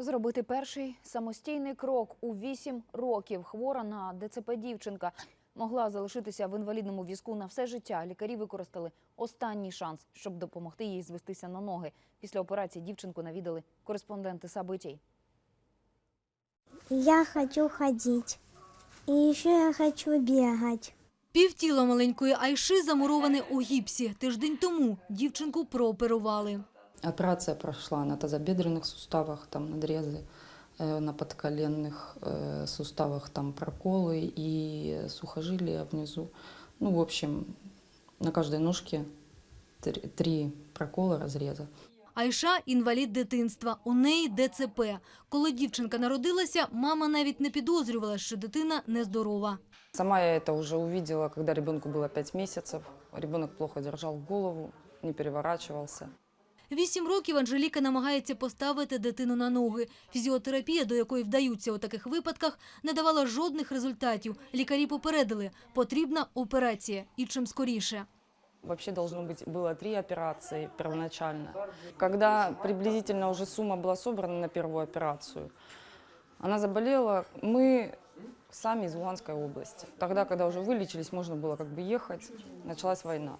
Зробити перший самостійний крок у 8 років. Хвора на ДЦП дівчинка могла залишитися в інвалідному візку на все життя. Лікарі використали останній шанс, щоб допомогти їй звестися на ноги. Після операції дівчинку навідали кореспонденти Сабитій. Я хочу ходить. И еще я хочу бегать. Півтіла маленької Айши замуроване у гіпсі. Тиждень тому дівчинку прооперували. Операция прошла на тазобедренных суставах, там надрезы, э, на подколенных э, суставах там проколы и сухожилия внизу. Ну, в общем, на каждой ножке три, три прокола, разреза. Айша – інвалід дитинства, у неї ДЦП. Коли дівчинка народилася, мама навіть не підозрювала, що дитина нездорова. Сама я это уже увидела, когда ребенку было 5 месяцев. Ребенок плохо держал голову, не переворачивался. Вісім років Анжеліка намагається поставити дитину на ноги. Фізіотерапія, до якої вдаються у таких випадках, не давала жодних результатів. Лікарі попередили – потрібна операція. І чим скоріше. Вообще должно быть было три операции первоначально. Когда приблизительно уже сумма была собрана на первую операцию, она заболела. Мы сами из Луганской области. Тогда, когда уже вылечились, можно было как бы ехать. Началась война.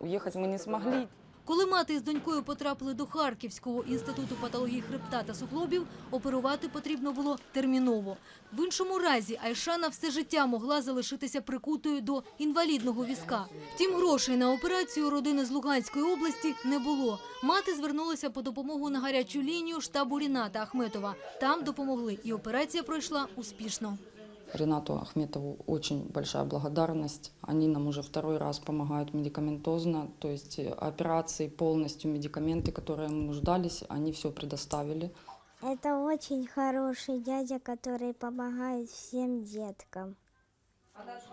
Уехать мы не смогли. Коли мати із донькою потрапили до Харківського інституту патології хребта та суглобів, оперувати потрібно було терміново. В іншому разі Айша на все життя могла залишитися прикутою до інвалідного візка. Втім, грошей на операцію родини з Луганської області не було. Мати звернулася по допомогу на гарячу лінію штабу Ріната Ахметова. Там допомогли, і операція пройшла успішно. Ренату Ахметову очень большая благодарность. Они нам уже второй раз помогают медикаментозно. То есть э, операции полностью, медикаменты, которые мы нуждались, они все предоставили. Это очень хороший дядя, который помогает всем деткам.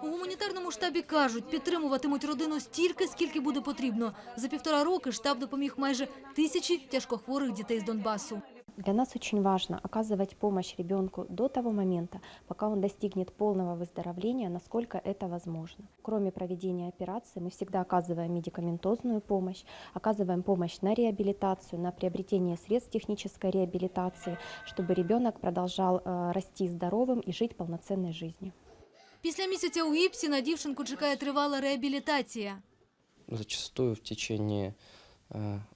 У гуманітарному штабі кажуть, підтримуватимуть родину стільки, скільки буде потрібно. За півтора роки штаб допоміг майже тисячі тяжкохворих дітей з Донбасу. Для нас очень важно оказывать помощь ребенку до того момента, пока он достигнет полного выздоровления, насколько это возможно. Кроме проведения операции, мы всегда оказываем медикаментозную помощь, оказываем помощь на реабилитацию, на приобретение средств технической реабилитации, чтобы ребенок продолжал э, расти здоровым и жить полноценной жизнью. Після місяця у гіпсі на дівчинку чекає тривала реабілітація. Зачастую в течение э,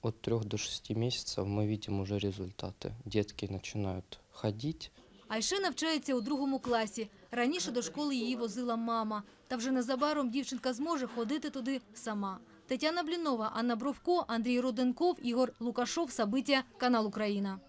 от 3 до 6 месяцев мы видим уже результаты. Детки начинают ходить, Айше навчається у другому класі. Раніше до школи її возила мама. Та вже незабаром дівчинка зможе ходити туди сама. Тетяна Блінова, Анна Бровко, Андрій Роденков, Ігор Лукашов, Сабиття, канал Україна.